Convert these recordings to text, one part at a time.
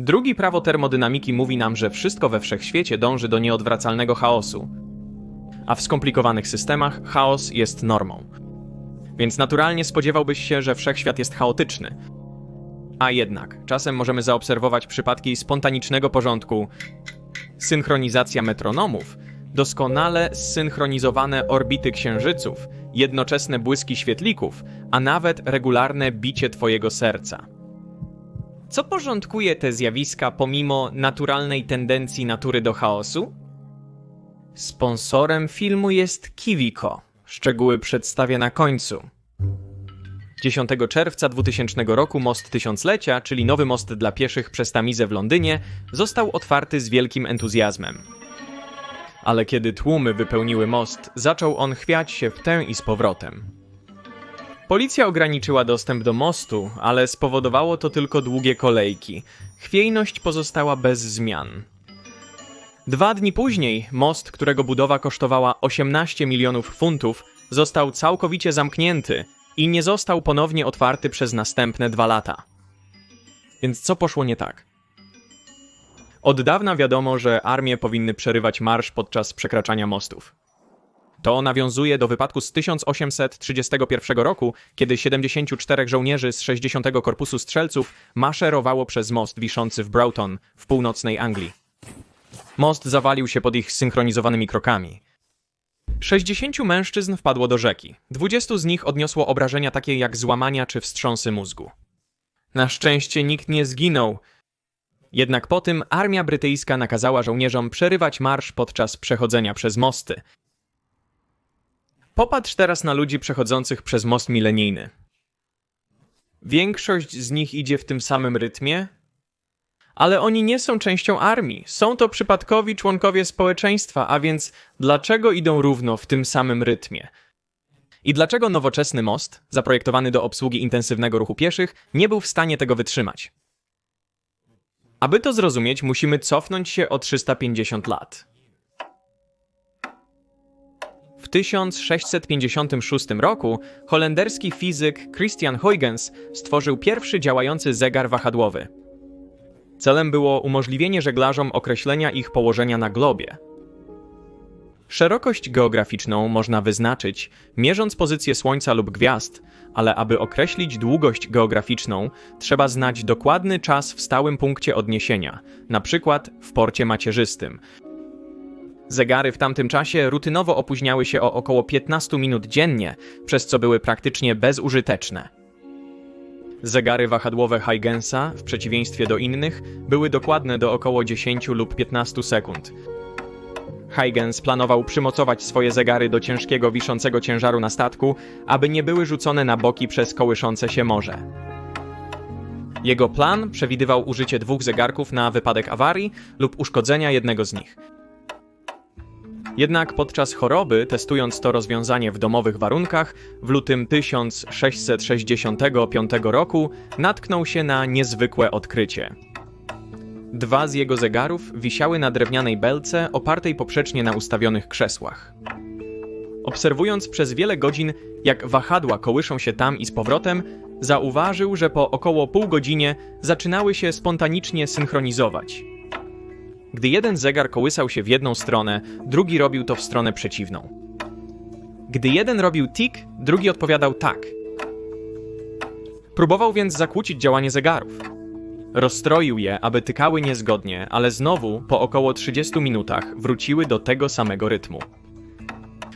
Drugi prawo termodynamiki mówi nam, że wszystko we wszechświecie dąży do nieodwracalnego chaosu. A w skomplikowanych systemach chaos jest normą. Więc naturalnie spodziewałbyś się, że wszechświat jest chaotyczny. A jednak, czasem możemy zaobserwować przypadki spontanicznego porządku. Synchronizacja metronomów, doskonale zsynchronizowane orbity księżyców, jednoczesne błyski świetlików, a nawet regularne bicie twojego serca. Co porządkuje te zjawiska pomimo naturalnej tendencji natury do chaosu? Sponsorem filmu jest Kiwiko. Szczegóły przedstawię na końcu. 10 czerwca 2000 roku most Tysiąclecia, czyli nowy most dla pieszych przez Tamizę w Londynie, został otwarty z wielkim entuzjazmem. Ale kiedy tłumy wypełniły most, zaczął on chwiać się w tę i z powrotem. Policja ograniczyła dostęp do mostu, ale spowodowało to tylko długie kolejki. Chwiejność pozostała bez zmian. Dwa dni później most, którego budowa kosztowała 18 milionów funtów, został całkowicie zamknięty i nie został ponownie otwarty przez następne dwa lata. Więc co poszło nie tak? Od dawna wiadomo, że armie powinny przerywać marsz podczas przekraczania mostów. To nawiązuje do wypadku z 1831 roku, kiedy 74 żołnierzy z 60 Korpusu Strzelców maszerowało przez most wiszący w Broughton w północnej Anglii. Most zawalił się pod ich synchronizowanymi krokami. 60 mężczyzn wpadło do rzeki. 20 z nich odniosło obrażenia takie jak złamania czy wstrząsy mózgu. Na szczęście nikt nie zginął. Jednak po tym armia brytyjska nakazała żołnierzom przerywać marsz podczas przechodzenia przez mosty. Popatrz teraz na ludzi przechodzących przez most milenijny. Większość z nich idzie w tym samym rytmie, ale oni nie są częścią armii. Są to przypadkowi członkowie społeczeństwa, a więc dlaczego idą równo w tym samym rytmie? I dlaczego nowoczesny most, zaprojektowany do obsługi intensywnego ruchu pieszych, nie był w stanie tego wytrzymać? Aby to zrozumieć, musimy cofnąć się o 350 lat. W 1656 roku holenderski fizyk Christian Huygens stworzył pierwszy działający zegar wahadłowy. Celem było umożliwienie żeglarzom określenia ich położenia na globie. Szerokość geograficzną można wyznaczyć, mierząc pozycję Słońca lub gwiazd, ale aby określić długość geograficzną, trzeba znać dokładny czas w stałym punkcie odniesienia, na przykład w porcie macierzystym. Zegary w tamtym czasie rutynowo opóźniały się o około 15 minut dziennie, przez co były praktycznie bezużyteczne. Zegary wahadłowe Huygensa, w przeciwieństwie do innych, były dokładne do około 10 lub 15 sekund. Huygens planował przymocować swoje zegary do ciężkiego wiszącego ciężaru na statku, aby nie były rzucone na boki przez kołyszące się morze. Jego plan przewidywał użycie dwóch zegarków na wypadek awarii lub uszkodzenia jednego z nich. Jednak podczas choroby, testując to rozwiązanie w domowych warunkach, w lutym 1665 roku natknął się na niezwykłe odkrycie. Dwa z jego zegarów wisiały na drewnianej belce opartej poprzecznie na ustawionych krzesłach. Obserwując przez wiele godzin, jak wahadła kołyszą się tam i z powrotem, zauważył, że po około pół godzinie zaczynały się spontanicznie synchronizować. Gdy jeden zegar kołysał się w jedną stronę, drugi robił to w stronę przeciwną. Gdy jeden robił tik, drugi odpowiadał tak. Próbował więc zakłócić działanie zegarów. Rozstroił je, aby tykały niezgodnie, ale znowu, po około 30 minutach, wróciły do tego samego rytmu.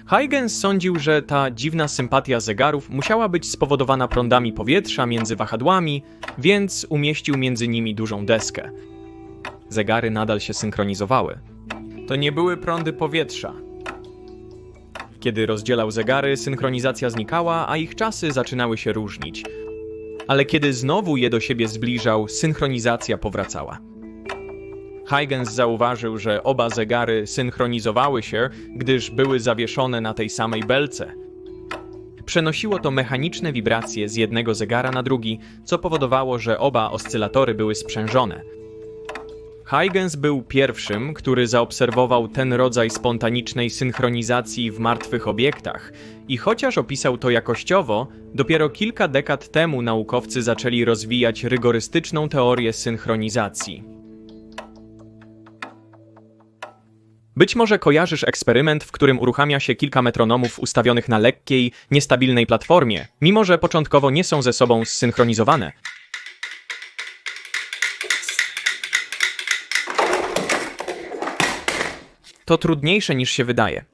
Huygens sądził, że ta dziwna sympatia zegarów musiała być spowodowana prądami powietrza między wahadłami, więc umieścił między nimi dużą deskę. Zegary nadal się synchronizowały. To nie były prądy powietrza. Kiedy rozdzielał zegary, synchronizacja znikała, a ich czasy zaczynały się różnić. Ale kiedy znowu je do siebie zbliżał, synchronizacja powracała. Huygens zauważył, że oba zegary synchronizowały się, gdyż były zawieszone na tej samej belce. Przenosiło to mechaniczne wibracje z jednego zegara na drugi, co powodowało, że oba oscylatory były sprzężone. Huygens był pierwszym, który zaobserwował ten rodzaj spontanicznej synchronizacji w martwych obiektach i chociaż opisał to jakościowo, dopiero kilka dekad temu naukowcy zaczęli rozwijać rygorystyczną teorię synchronizacji. Być może kojarzysz eksperyment, w którym uruchamia się kilka metronomów ustawionych na lekkiej, niestabilnej platformie, mimo że początkowo nie są ze sobą zsynchronizowane. To trudniejsze niż się wydaje.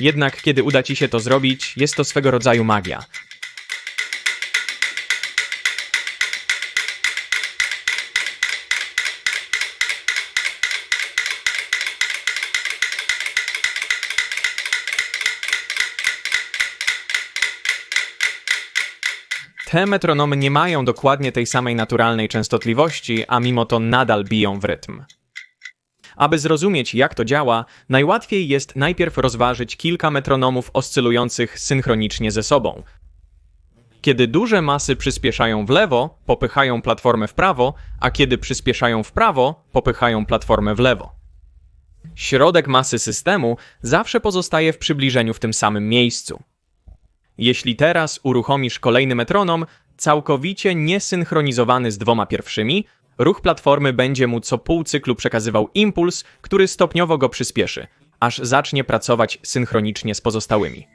Jednak kiedy uda ci się to zrobić, jest to swego rodzaju magia. Te metronomy nie mają dokładnie tej samej naturalnej częstotliwości, a mimo to nadal biją w rytm. Aby zrozumieć, jak to działa, najłatwiej jest najpierw rozważyć kilka metronomów oscylujących synchronicznie ze sobą. Kiedy duże masy przyspieszają w lewo, popychają platformę w prawo, a kiedy przyspieszają w prawo, popychają platformę w lewo. Środek masy systemu zawsze pozostaje w przybliżeniu w tym samym miejscu. Jeśli teraz uruchomisz kolejny metronom, całkowicie niesynchronizowany z dwoma pierwszymi, ruch platformy będzie mu co pół cyklu przekazywał impuls, który stopniowo go przyspieszy, aż zacznie pracować synchronicznie z pozostałymi.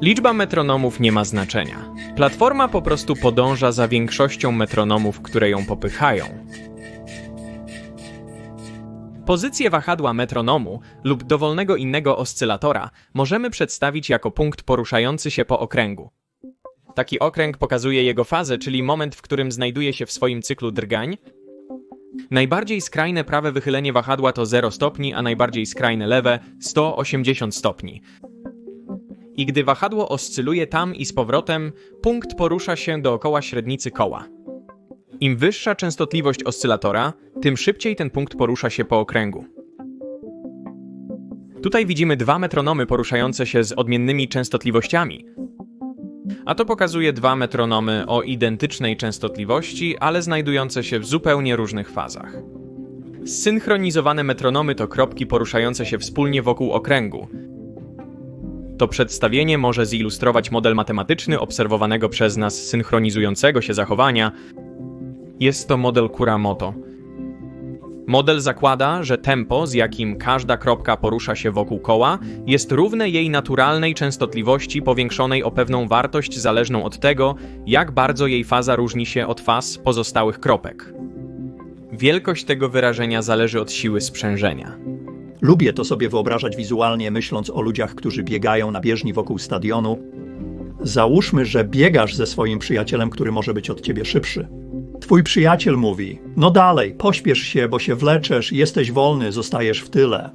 Liczba metronomów nie ma znaczenia. Platforma po prostu podąża za większością metronomów, które ją popychają. Pozycję wahadła metronomu lub dowolnego innego oscylatora możemy przedstawić jako punkt poruszający się po okręgu. Taki okręg pokazuje jego fazę, czyli moment, w którym znajduje się w swoim cyklu drgań. Najbardziej skrajne prawe wychylenie wahadła to 0 stopni, a najbardziej skrajne lewe 180 stopni i gdy wahadło oscyluje tam i z powrotem, punkt porusza się dookoła średnicy koła. Im wyższa częstotliwość oscylatora, tym szybciej ten punkt porusza się po okręgu. Tutaj widzimy dwa metronomy poruszające się z odmiennymi częstotliwościami. A to pokazuje dwa metronomy o identycznej częstotliwości, ale znajdujące się w zupełnie różnych fazach. Zsynchronizowane metronomy to kropki poruszające się wspólnie wokół okręgu, to przedstawienie może zilustrować model matematyczny obserwowanego przez nas synchronizującego się zachowania. Jest to model Kuramoto. Model zakłada, że tempo, z jakim każda kropka porusza się wokół koła, jest równe jej naturalnej częstotliwości powiększonej o pewną wartość zależną od tego, jak bardzo jej faza różni się od faz pozostałych kropek. Wielkość tego wyrażenia zależy od siły sprzężenia. Lubię to sobie wyobrażać wizualnie, myśląc o ludziach, którzy biegają na bieżni wokół stadionu. Załóżmy, że biegasz ze swoim przyjacielem, który może być od ciebie szybszy. Twój przyjaciel mówi: No dalej, pośpiesz się, bo się wleczesz, jesteś wolny, zostajesz w tyle.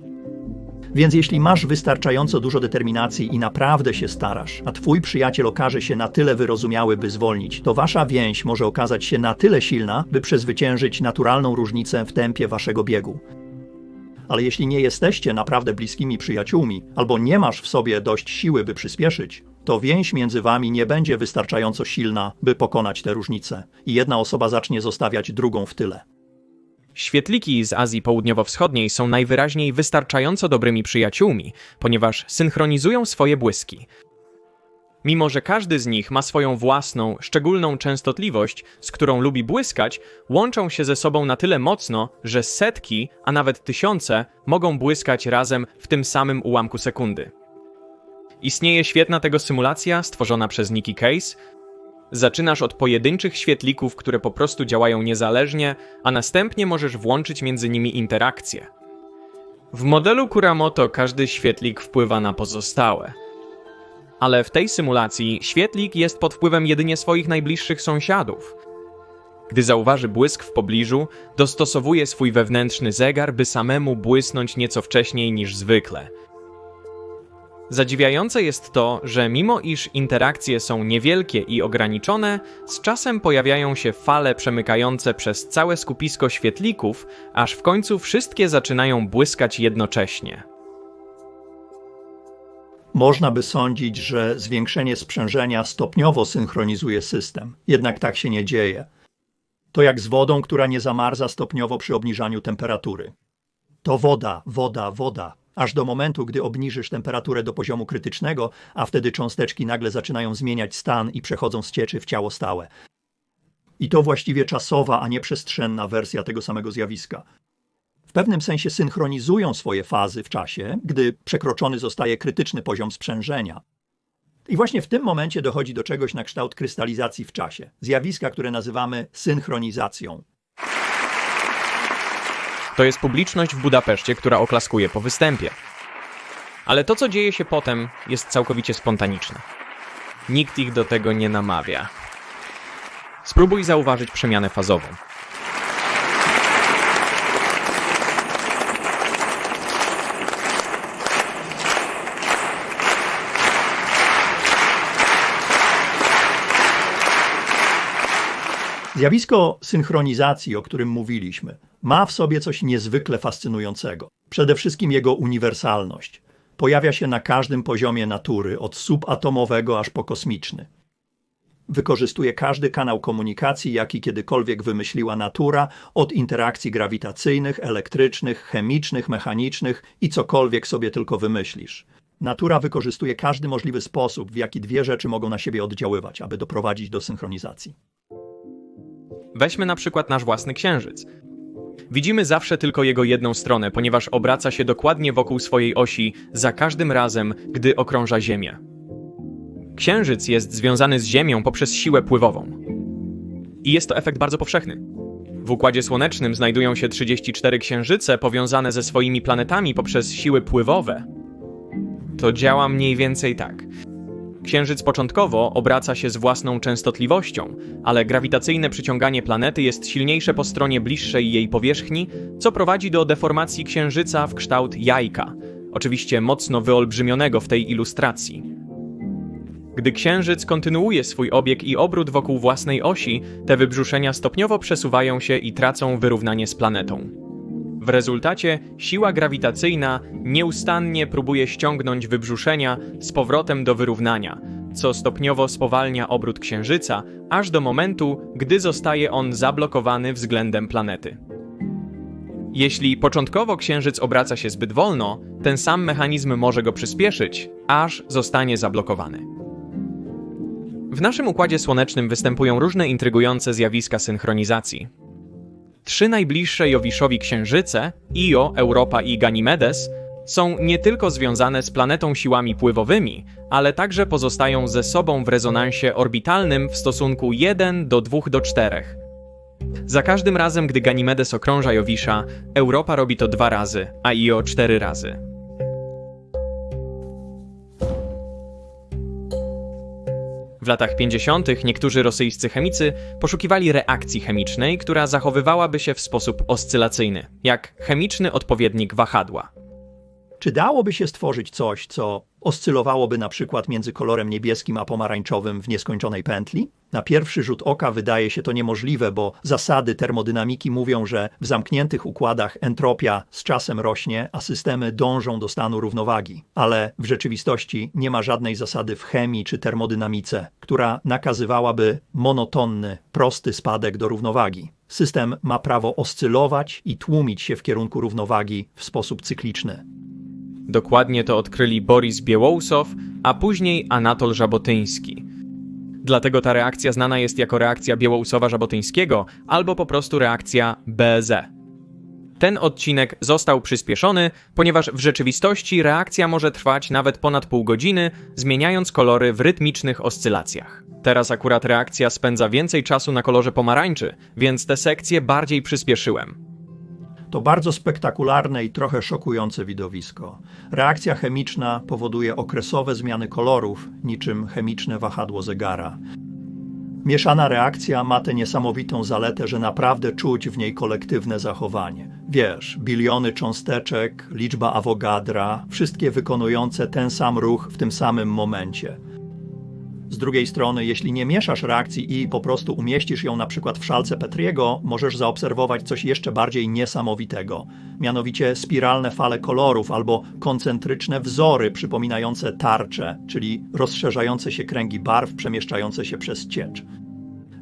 Więc jeśli masz wystarczająco dużo determinacji i naprawdę się starasz, a twój przyjaciel okaże się na tyle wyrozumiały, by zwolnić, to wasza więź może okazać się na tyle silna, by przezwyciężyć naturalną różnicę w tempie waszego biegu ale jeśli nie jesteście naprawdę bliskimi przyjaciółmi, albo nie masz w sobie dość siły, by przyspieszyć, to więź między wami nie będzie wystarczająco silna, by pokonać te różnice, i jedna osoba zacznie zostawiać drugą w tyle. Świetliki z Azji Południowo-Wschodniej są najwyraźniej wystarczająco dobrymi przyjaciółmi, ponieważ synchronizują swoje błyski. Mimo, że każdy z nich ma swoją własną, szczególną częstotliwość, z którą lubi błyskać, łączą się ze sobą na tyle mocno, że setki, a nawet tysiące mogą błyskać razem w tym samym ułamku sekundy. Istnieje świetna tego symulacja stworzona przez Nikki Case. Zaczynasz od pojedynczych świetlików, które po prostu działają niezależnie, a następnie możesz włączyć między nimi interakcję. W modelu Kuramoto każdy świetlik wpływa na pozostałe ale w tej symulacji świetlik jest pod wpływem jedynie swoich najbliższych sąsiadów. Gdy zauważy błysk w pobliżu, dostosowuje swój wewnętrzny zegar, by samemu błysnąć nieco wcześniej niż zwykle. Zadziwiające jest to, że mimo iż interakcje są niewielkie i ograniczone, z czasem pojawiają się fale przemykające przez całe skupisko świetlików, aż w końcu wszystkie zaczynają błyskać jednocześnie. Można by sądzić, że zwiększenie sprzężenia stopniowo synchronizuje system, jednak tak się nie dzieje. To jak z wodą, która nie zamarza stopniowo przy obniżaniu temperatury. To woda, woda, woda, aż do momentu, gdy obniżysz temperaturę do poziomu krytycznego, a wtedy cząsteczki nagle zaczynają zmieniać stan i przechodzą z cieczy w ciało stałe. I to właściwie czasowa, a nie przestrzenna wersja tego samego zjawiska. W pewnym sensie synchronizują swoje fazy w czasie, gdy przekroczony zostaje krytyczny poziom sprzężenia. I właśnie w tym momencie dochodzi do czegoś na kształt krystalizacji w czasie, zjawiska, które nazywamy synchronizacją. To jest publiczność w Budapeszcie, która oklaskuje po występie. Ale to, co dzieje się potem, jest całkowicie spontaniczne. Nikt ich do tego nie namawia. Spróbuj zauważyć przemianę fazową. Zjawisko synchronizacji, o którym mówiliśmy, ma w sobie coś niezwykle fascynującego. Przede wszystkim jego uniwersalność. Pojawia się na każdym poziomie natury, od subatomowego aż po kosmiczny. Wykorzystuje każdy kanał komunikacji, jaki kiedykolwiek wymyśliła natura, od interakcji grawitacyjnych, elektrycznych, chemicznych, mechanicznych i cokolwiek sobie tylko wymyślisz. Natura wykorzystuje każdy możliwy sposób, w jaki dwie rzeczy mogą na siebie oddziaływać, aby doprowadzić do synchronizacji. Weźmy na przykład nasz własny księżyc. Widzimy zawsze tylko jego jedną stronę, ponieważ obraca się dokładnie wokół swojej osi za każdym razem, gdy okrąża Ziemię. Księżyc jest związany z Ziemią poprzez siłę pływową. I jest to efekt bardzo powszechny. W Układzie Słonecznym znajdują się 34 księżyce powiązane ze swoimi planetami poprzez siły pływowe. To działa mniej więcej tak. Księżyc początkowo obraca się z własną częstotliwością, ale grawitacyjne przyciąganie planety jest silniejsze po stronie bliższej jej powierzchni, co prowadzi do deformacji Księżyca w kształt jajka, oczywiście mocno wyolbrzymionego w tej ilustracji. Gdy Księżyc kontynuuje swój obieg i obrót wokół własnej osi, te wybrzuszenia stopniowo przesuwają się i tracą wyrównanie z planetą. W rezultacie siła grawitacyjna nieustannie próbuje ściągnąć wybrzuszenia z powrotem do wyrównania, co stopniowo spowalnia obrót Księżyca, aż do momentu, gdy zostaje on zablokowany względem planety. Jeśli początkowo Księżyc obraca się zbyt wolno, ten sam mechanizm może go przyspieszyć, aż zostanie zablokowany. W naszym układzie słonecznym występują różne intrygujące zjawiska synchronizacji. Trzy najbliższe Jowiszowi księżyce, Io, Europa i Ganymedes, są nie tylko związane z planetą siłami pływowymi, ale także pozostają ze sobą w rezonansie orbitalnym w stosunku 1 do 2 do 4. Za każdym razem, gdy Ganymedes okrąża Jowisza, Europa robi to dwa razy, a Io cztery razy. W latach 50. niektórzy rosyjscy chemicy poszukiwali reakcji chemicznej, która zachowywałaby się w sposób oscylacyjny, jak chemiczny odpowiednik wahadła. Czy dałoby się stworzyć coś, co oscylowałoby na przykład między kolorem niebieskim a pomarańczowym w nieskończonej pętli? Na pierwszy rzut oka wydaje się to niemożliwe, bo zasady termodynamiki mówią, że w zamkniętych układach entropia z czasem rośnie, a systemy dążą do stanu równowagi. Ale w rzeczywistości nie ma żadnej zasady w chemii czy termodynamice, która nakazywałaby monotonny, prosty spadek do równowagi. System ma prawo oscylować i tłumić się w kierunku równowagi w sposób cykliczny. Dokładnie to odkryli Boris Biełousov, a później Anatol Żabotyński. Dlatego ta reakcja znana jest jako reakcja Biełousova-Żabotyńskiego albo po prostu reakcja BZ. Ten odcinek został przyspieszony, ponieważ w rzeczywistości reakcja może trwać nawet ponad pół godziny, zmieniając kolory w rytmicznych oscylacjach. Teraz akurat reakcja spędza więcej czasu na kolorze pomarańczy, więc te sekcje bardziej przyspieszyłem. To bardzo spektakularne i trochę szokujące widowisko. Reakcja chemiczna powoduje okresowe zmiany kolorów, niczym chemiczne wahadło zegara. Mieszana reakcja ma tę niesamowitą zaletę, że naprawdę czuć w niej kolektywne zachowanie. Wiesz, biliony cząsteczek, liczba Avogadra, wszystkie wykonujące ten sam ruch w tym samym momencie. Z drugiej strony, jeśli nie mieszasz reakcji i po prostu umieścisz ją na przykład w szalce Petriego, możesz zaobserwować coś jeszcze bardziej niesamowitego. Mianowicie spiralne fale kolorów albo koncentryczne wzory przypominające tarcze, czyli rozszerzające się kręgi barw przemieszczające się przez ciecz.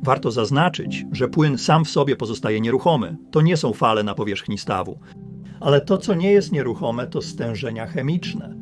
Warto zaznaczyć, że płyn sam w sobie pozostaje nieruchomy. To nie są fale na powierzchni stawu. Ale to, co nie jest nieruchome, to stężenia chemiczne.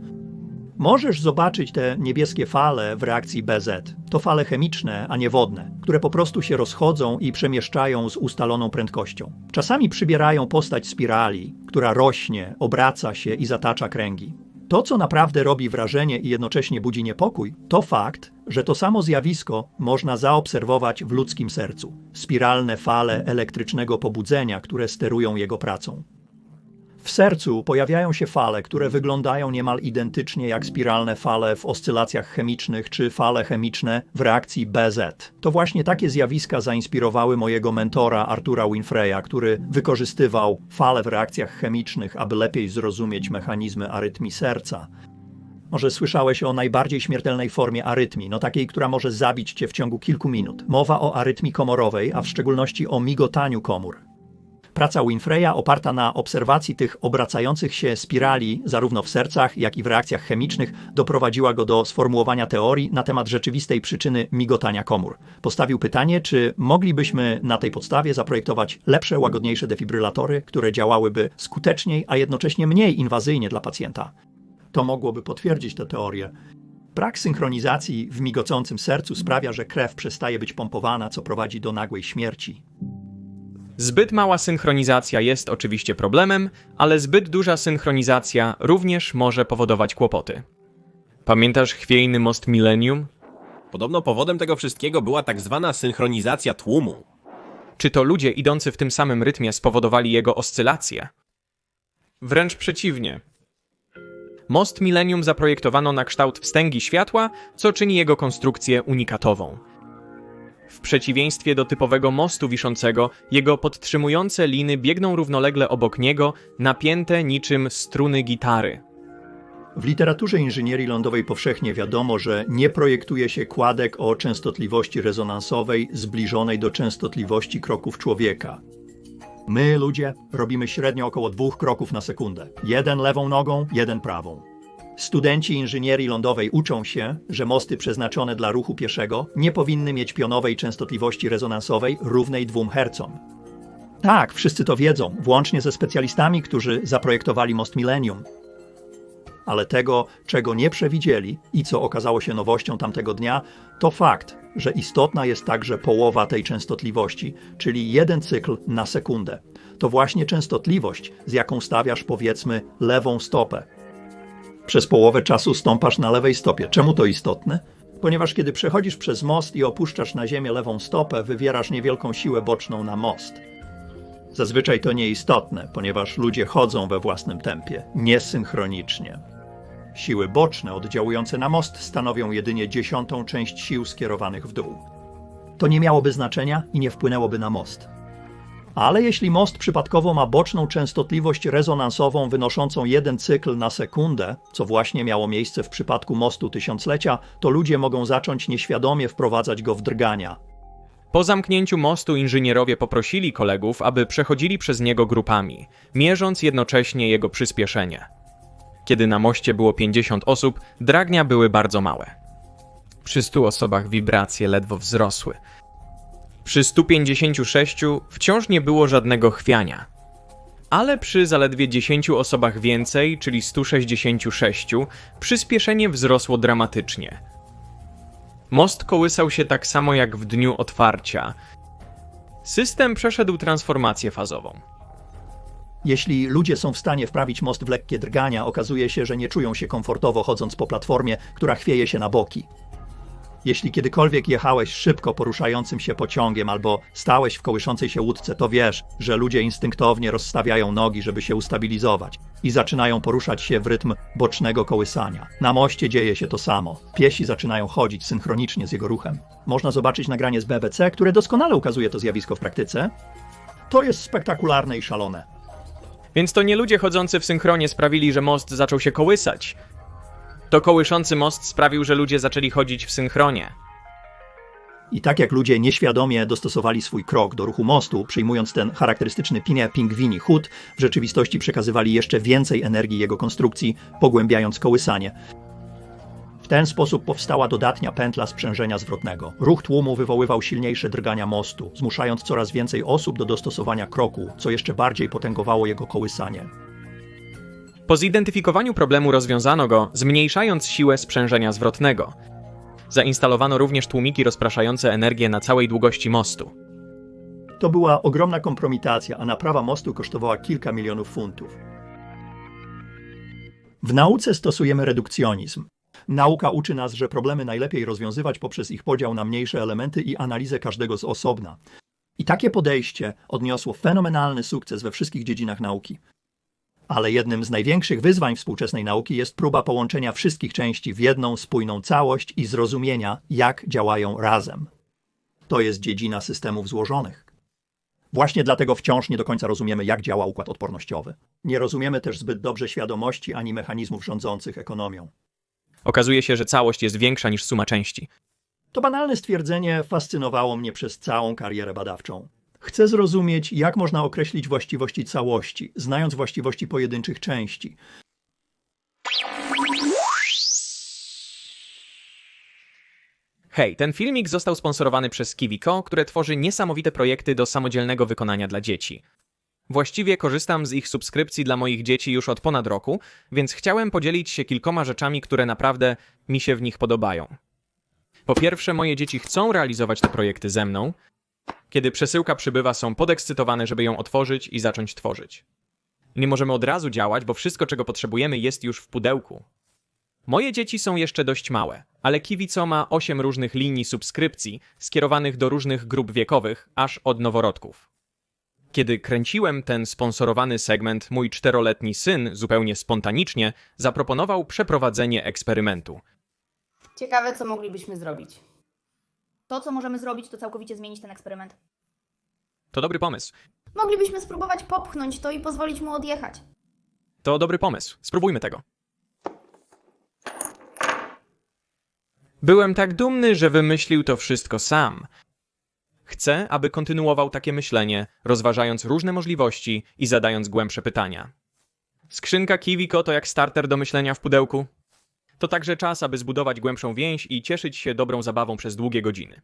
Możesz zobaczyć te niebieskie fale w reakcji BZ. To fale chemiczne, a nie wodne, które po prostu się rozchodzą i przemieszczają z ustaloną prędkością. Czasami przybierają postać spirali, która rośnie, obraca się i zatacza kręgi. To, co naprawdę robi wrażenie i jednocześnie budzi niepokój, to fakt, że to samo zjawisko można zaobserwować w ludzkim sercu. Spiralne fale elektrycznego pobudzenia, które sterują jego pracą. W sercu pojawiają się fale, które wyglądają niemal identycznie jak spiralne fale w oscylacjach chemicznych czy fale chemiczne w reakcji BZ. To właśnie takie zjawiska zainspirowały mojego mentora Artura Winfreya, który wykorzystywał fale w reakcjach chemicznych, aby lepiej zrozumieć mechanizmy arytmii serca. Może słyszałeś o najbardziej śmiertelnej formie arytmii, no takiej, która może zabić cię w ciągu kilku minut. Mowa o arytmii komorowej, a w szczególności o migotaniu komór. Praca Winfreya oparta na obserwacji tych obracających się spirali zarówno w sercach, jak i w reakcjach chemicznych doprowadziła go do sformułowania teorii na temat rzeczywistej przyczyny migotania komór. Postawił pytanie, czy moglibyśmy na tej podstawie zaprojektować lepsze, łagodniejsze defibrylatory, które działałyby skuteczniej, a jednocześnie mniej inwazyjnie dla pacjenta. To mogłoby potwierdzić tę teorię. Brak synchronizacji w migocącym sercu sprawia, że krew przestaje być pompowana, co prowadzi do nagłej śmierci. Zbyt mała synchronizacja jest oczywiście problemem, ale zbyt duża synchronizacja również może powodować kłopoty. Pamiętasz chwiejny most Millennium? Podobno powodem tego wszystkiego była tak zwana synchronizacja tłumu. Czy to ludzie idący w tym samym rytmie spowodowali jego oscylację? Wręcz przeciwnie. Most Millennium zaprojektowano na kształt wstęgi światła, co czyni jego konstrukcję unikatową. W przeciwieństwie do typowego mostu wiszącego, jego podtrzymujące liny biegną równolegle obok niego, napięte niczym struny gitary. W literaturze inżynierii lądowej powszechnie wiadomo, że nie projektuje się kładek o częstotliwości rezonansowej zbliżonej do częstotliwości kroków człowieka. My, ludzie, robimy średnio około dwóch kroków na sekundę. Jeden lewą nogą, jeden prawą. Studenci inżynierii lądowej uczą się, że mosty przeznaczone dla ruchu pieszego nie powinny mieć pionowej częstotliwości rezonansowej równej 2 Hz. Tak, wszyscy to wiedzą, włącznie ze specjalistami, którzy zaprojektowali most Millennium. Ale tego, czego nie przewidzieli i co okazało się nowością tamtego dnia, to fakt, że istotna jest także połowa tej częstotliwości, czyli jeden cykl na sekundę. To właśnie częstotliwość, z jaką stawiasz powiedzmy lewą stopę. Przez połowę czasu stąpasz na lewej stopie. Czemu to istotne? Ponieważ kiedy przechodzisz przez most i opuszczasz na ziemię lewą stopę, wywierasz niewielką siłę boczną na most. Zazwyczaj to nieistotne, ponieważ ludzie chodzą we własnym tempie, niesynchronicznie. Siły boczne oddziałujące na most stanowią jedynie dziesiątą część sił skierowanych w dół. To nie miałoby znaczenia i nie wpłynęłoby na most. Ale jeśli most przypadkowo ma boczną częstotliwość rezonansową wynoszącą jeden cykl na sekundę, co właśnie miało miejsce w przypadku mostu tysiąclecia, to ludzie mogą zacząć nieświadomie wprowadzać go w drgania. Po zamknięciu mostu inżynierowie poprosili kolegów, aby przechodzili przez niego grupami, mierząc jednocześnie jego przyspieszenie. Kiedy na moście było 50 osób, dragnia były bardzo małe. Przy 100 osobach wibracje ledwo wzrosły. Przy 156 wciąż nie było żadnego chwiania. Ale przy zaledwie 10 osobach więcej, czyli 166, przyspieszenie wzrosło dramatycznie. Most kołysał się tak samo jak w dniu otwarcia. System przeszedł transformację fazową. Jeśli ludzie są w stanie wprawić most w lekkie drgania, okazuje się, że nie czują się komfortowo chodząc po platformie, która chwieje się na boki. Jeśli kiedykolwiek jechałeś szybko poruszającym się pociągiem albo stałeś w kołyszącej się łódce, to wiesz, że ludzie instynktownie rozstawiają nogi, żeby się ustabilizować i zaczynają poruszać się w rytm bocznego kołysania. Na moście dzieje się to samo. Piesi zaczynają chodzić synchronicznie z jego ruchem. Można zobaczyć nagranie z BBC, które doskonale ukazuje to zjawisko w praktyce. To jest spektakularne i szalone. Więc to nie ludzie chodzący w synchronie sprawili, że most zaczął się kołysać. To kołyszący most sprawił, że ludzie zaczęli chodzić w synchronie. I tak jak ludzie nieświadomie dostosowali swój krok do ruchu mostu, przyjmując ten charakterystyczny pinie pingwini chód, w rzeczywistości przekazywali jeszcze więcej energii jego konstrukcji, pogłębiając kołysanie. W ten sposób powstała dodatnia pętla sprzężenia zwrotnego. Ruch tłumu wywoływał silniejsze drgania mostu, zmuszając coraz więcej osób do dostosowania kroku, co jeszcze bardziej potęgowało jego kołysanie. Po zidentyfikowaniu problemu rozwiązano go, zmniejszając siłę sprzężenia zwrotnego. Zainstalowano również tłumiki rozpraszające energię na całej długości mostu. To była ogromna kompromitacja, a naprawa mostu kosztowała kilka milionów funtów. W nauce stosujemy redukcjonizm. Nauka uczy nas, że problemy najlepiej rozwiązywać poprzez ich podział na mniejsze elementy i analizę każdego z osobna. I takie podejście odniosło fenomenalny sukces we wszystkich dziedzinach nauki. Ale jednym z największych wyzwań współczesnej nauki jest próba połączenia wszystkich części w jedną spójną całość i zrozumienia, jak działają razem. To jest dziedzina systemów złożonych. Właśnie dlatego wciąż nie do końca rozumiemy, jak działa układ odpornościowy. Nie rozumiemy też zbyt dobrze świadomości ani mechanizmów rządzących ekonomią. Okazuje się, że całość jest większa niż suma części. To banalne stwierdzenie fascynowało mnie przez całą karierę badawczą. Chcę zrozumieć, jak można określić właściwości całości, znając właściwości pojedynczych części. Hej, ten filmik został sponsorowany przez Kiwico, które tworzy niesamowite projekty do samodzielnego wykonania dla dzieci. Właściwie korzystam z ich subskrypcji dla moich dzieci już od ponad roku, więc chciałem podzielić się kilkoma rzeczami, które naprawdę mi się w nich podobają. Po pierwsze, moje dzieci chcą realizować te projekty ze mną. Kiedy przesyłka przybywa, są podekscytowane, żeby ją otworzyć i zacząć tworzyć. Nie możemy od razu działać, bo wszystko, czego potrzebujemy, jest już w pudełku. Moje dzieci są jeszcze dość małe, ale Kiwico ma 8 różnych linii subskrypcji skierowanych do różnych grup wiekowych, aż od noworodków. Kiedy kręciłem ten sponsorowany segment, mój czteroletni syn zupełnie spontanicznie zaproponował przeprowadzenie eksperymentu. Ciekawe, co moglibyśmy zrobić. To, co możemy zrobić, to całkowicie zmienić ten eksperyment. To dobry pomysł. Moglibyśmy spróbować popchnąć to i pozwolić mu odjechać. To dobry pomysł. Spróbujmy tego. Byłem tak dumny, że wymyślił to wszystko sam. Chcę, aby kontynuował takie myślenie, rozważając różne możliwości i zadając głębsze pytania. Skrzynka Kiwiko to jak starter do myślenia w pudełku. To także czas, aby zbudować głębszą więź i cieszyć się dobrą zabawą przez długie godziny.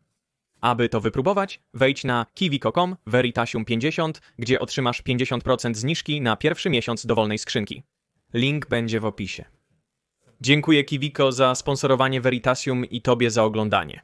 Aby to wypróbować, wejdź na kiwiko.com Veritasium 50, gdzie otrzymasz 50% zniżki na pierwszy miesiąc dowolnej skrzynki. Link będzie w opisie. Dziękuję Kiwiko za sponsorowanie Veritasium i Tobie za oglądanie.